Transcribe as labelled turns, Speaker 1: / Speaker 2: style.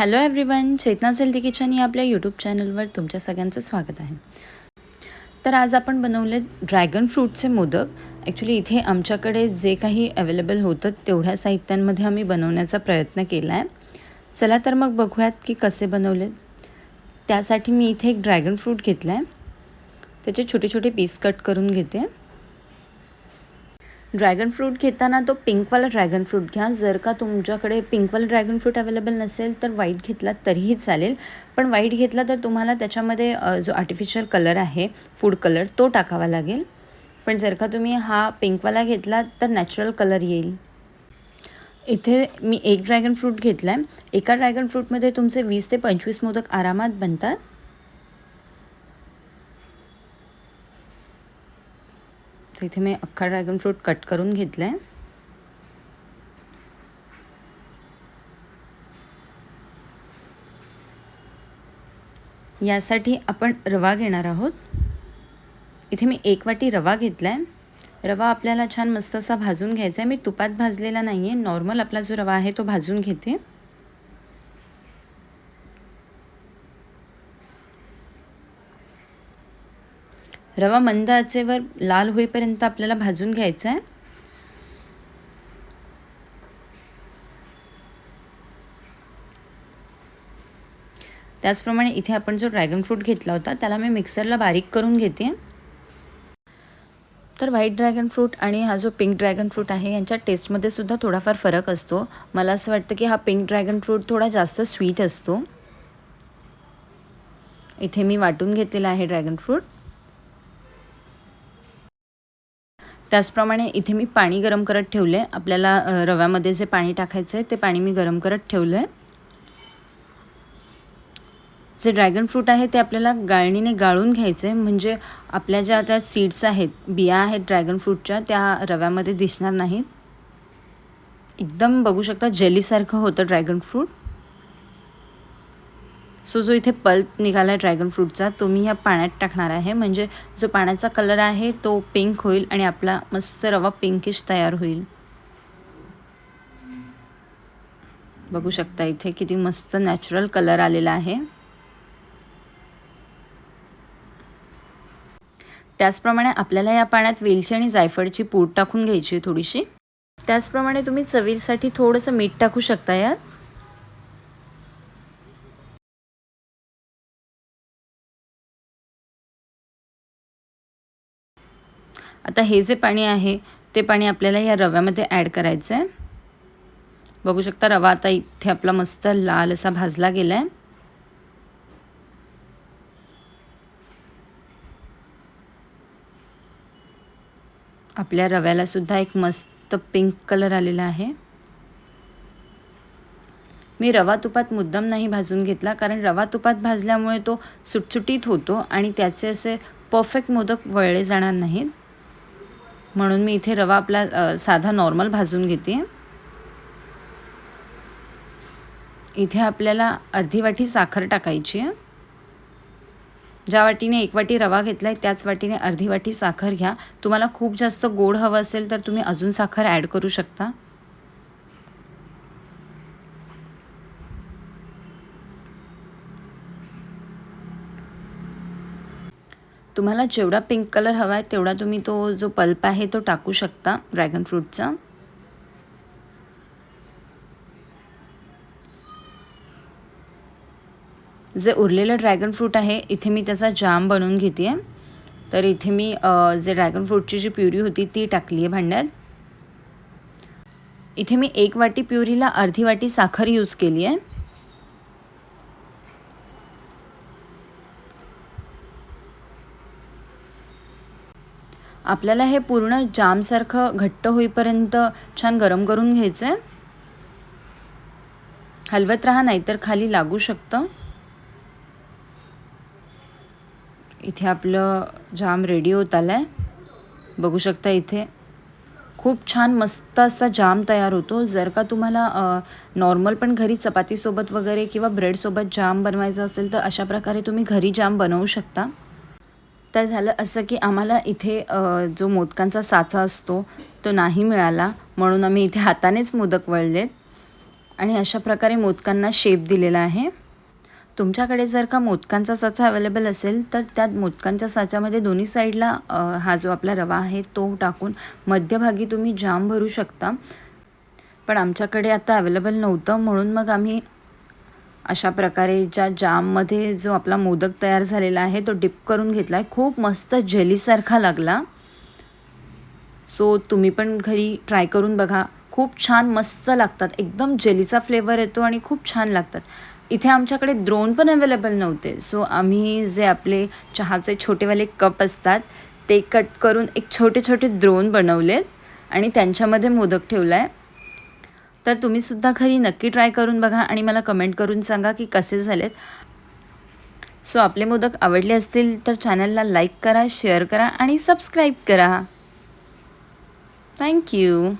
Speaker 1: Hello everyone Chetana सेल्दी kitchen या आपल्या यूट्यूब चॅनलवर तुमच्या सगळ्यांचं स्वागत आहे. तर आज आपण बनवले ड्रॅगन फ्रूटचे मोदक. ॲक्च्युली इथे आमच्याकडे जे काही अवेलेबल होतं तेवढ्या साहित्यांमध्ये आम्ही बनवण्याचा प्रयत्न केला आहे चला तर मग बघूयात की कसे बनवले. त्यासाठी मी इथे एक ड्रॅगन फ्रूट घेतला आहे त्याचे छोटे छोटे पीस कट करून घेते. ड्रॅगन फ्रूट घेताना तो पिंकवाला ड्रॅगन फ्रूट घ्या. जर का तुमच्याकडे पिंकवाला ड्रॅगन फ्रूट अवेलेबल नसेल तर व्हाईट घेतला तरीही चालेल. पण व्हाईट घेतला तर तुम्हाला त्याच्यामध्ये जो आर्टिफिशियल कलर आहे फूड कलर तो टाकावा लागेल. पण जर का तुम्ही हा पिंकवाला घेतला तर नॅचरल कलर येईल. इथे मी एक ड्रॅगन फ्रूट घेतला आहे एका ड्रॅगन फ्रूटमध्ये तुमचे वीस ते पंचवीस मोदक आरामात बनतात. तर इथे मी अख्खा ड्रॅगन फ्रूट कट करून घेतला आहे यासाठी आपण रवा घेणार आहोत. इथे मी एक वाटी रवा घेतला आहे रवा आपल्याला छान मस्त असा भाजून घ्यायचा आहे मी तुपात भाजलेला नाही आहे नॉर्मल आपला जो रवा आहे तो भाजून घेते. रवा मंद आचेवर लाल होईपर्यंत आपल्याला भाजून घ्यायचा आहे त्याचप्रमाणे इथे आपण जो ड्रॅगन फ्रूट घेतला होता त्याला मी मिक्सरला बारीक करून घेते. तर व्हाईट ड्रॅगन फ्रूट आणि हा जो पिंक ड्रॅगन फ्रूट आहे यांच्या टेस्टमध्ये सुद्धा थोडाफार फरक असतो. मला असं वाटतं की हा पिंक ड्रॅगन फ्रूट थोडा जास्त स्वीट असतो. इथे मी वाटून घेतलेला आहे ड्रॅगन फ्रूट. त्याचप्रमाणे इथे मी पाणी गरम करत ठेवलं. आहे आपल्याला रव्यामध्ये जे पाणी टाकायचं आहे ते पाणी मी गरम करत ठेवलं आहे जे ड्रॅगन फ्रूट आहे ते आपल्याला गाळणीने गाळून घ्यायचं आहे म्हणजे आपल्या ज्या त्या सीड्स आहेत बिया आहेत ड्रॅगन फ्रूटच्या त्या रव्यामध्ये दिसणार नाहीत. एकदम बघू शकता जेलीसारखं होतं ड्रॅगन फ्रूट. सो जो इथे पल्प निघाला आहे ड्रॅगन फ्रूटचा तो मी ह्या पाण्यात टाकणार आहे. म्हणजे जो पाण्याचा कलर आहे तो पिंक होईल आणि आपला मस्त रवा पिंकिश तयार होईल. बघू शकता इथे किती मस्त नॅचरल कलर आलेला आहे. त्याचप्रमाणे आपल्याला या पाण्यात वेलची आणि जायफळची पूड टाकून घ्यायची थोडीशी. त्याचप्रमाणे तुम्ही चवीसाठी थोडंसं मीठ टाकू शकता यात. आता हे जे पाणी आहे ते पाणी आपल्याला या रव्यामध्ये ॲड करायचं आहे बघू शकता रवा आता इथे आपला मस्त लाल असा भाजला गेला आहे आपल्या रव्याला सुद्धा एक मस्त पिंक कलर आलेला आहे. मी रवा तुपात मुद्दाम नाही भाजून घेतला कारण रवा तुपात भाजल्यामुळे तो सुटसुटीत होतो आणि त्याचे असे परफेक्ट मोदक वळले जाणार नाहीत. म्हणून मी इथे रवा आपला साधा नॉर्मल भाजून घेते. इथे आपल्याला अर्धी वाटी साखर टाकायची आहे. ज्या वाटीने एक वाटी रवा घेतला आहे त्याच वाटीने अर्धी वाटी साखर घ्या. तुम्हाला खूप जास्त गोड हवं असेल तर तुम्ही अजून साखर ॲड करू शकता. तुम्हाला जेवढा पिंक कलर हवा आहे तेवढा तुम्ही तो जो पल्प आहे तो टाकू शकता ड्रॅगन फ्रूटचा जे उरलेलं ड्रॅगन फ्रूट आहे इथे मी त्याचा जाम बनवून घेते आहे तर इथे मी जे ड्रॅगन फ्रूटची जी प्युरी होती ती टाकली आहे भांड्यात. इथे मी एक वाटी प्युरीला अर्धी वाटी साखर यूज केली आहे आपल्याला हे पूर्ण जामसारखं घट्ट होईपर्यंत छान गरम करून घ्यायचं आहे हलवत राहा नाहीतर खाली लागू शकतं. इथे आपलं जाम रेडी होत आलं आहे बघू शकता इथे. खूप छान मस्त असा जाम तयार होतो. जर का तुम्हाला नॉर्मल पण घरी चपातीसोबत वगैरे किंवा ब्रेडसोबत जाम बनवायचा असेल तर अशा प्रकारे तुम्ही घरी जाम बनवू शकता. तर झालं असं की आम्हाला इथे जो मोदकांचा साचा असतो तो नाही मिळाला. म्हणून आम्ही इथे हातानेच मोदक वळलेत. आणि अशा प्रकारे मोदकांना शेप दिलेला आहे. तुमच्याकडे जर का मोदकांचा साचा अवेलेबल असेल तर त्यात मोदकांच्या साच्यामध्ये दोन्ही साईडला हा जो आपला रवा आहे तो टाकून मध्यभागी तुम्ही जाम भरू शकता. पण आमच्याकडे आता अवेलेबल नव्हतं म्हणून मग आम्ही अशा प्रकारे ज्या जाममध्ये जो आपला मोदक तयार झालेला आहे तो डिप करून घेतला आहे खूप मस्त जेलीसारखा लागला. सो तुम्ही पण घरी ट्राय करून बघा. खूप छान मस्त लागतात. एकदम जेलीचा फ्लेवर येतो आणि खूप छान लागतात. इथे आमच्याकडे द्रोण पण अवेलेबल नव्हते. सो आम्ही जे आपले चहाचे छोटेवाले कप असतात ते कट करून एक छोटे छोटे द्रोण बनवलेत आणि त्यांच्यामध्ये मोदक ठेवला आहे तर तुम्हीसुद्धा घरी नक्की ट्राय करून बघा आणि मला कमेंट करून सांगा की कसे झालेत. सो आपले मोदक आवडले असतील तर चॅनलला लाईक करा शेअर करा आणि सबस्क्राईब करा. थँक्यू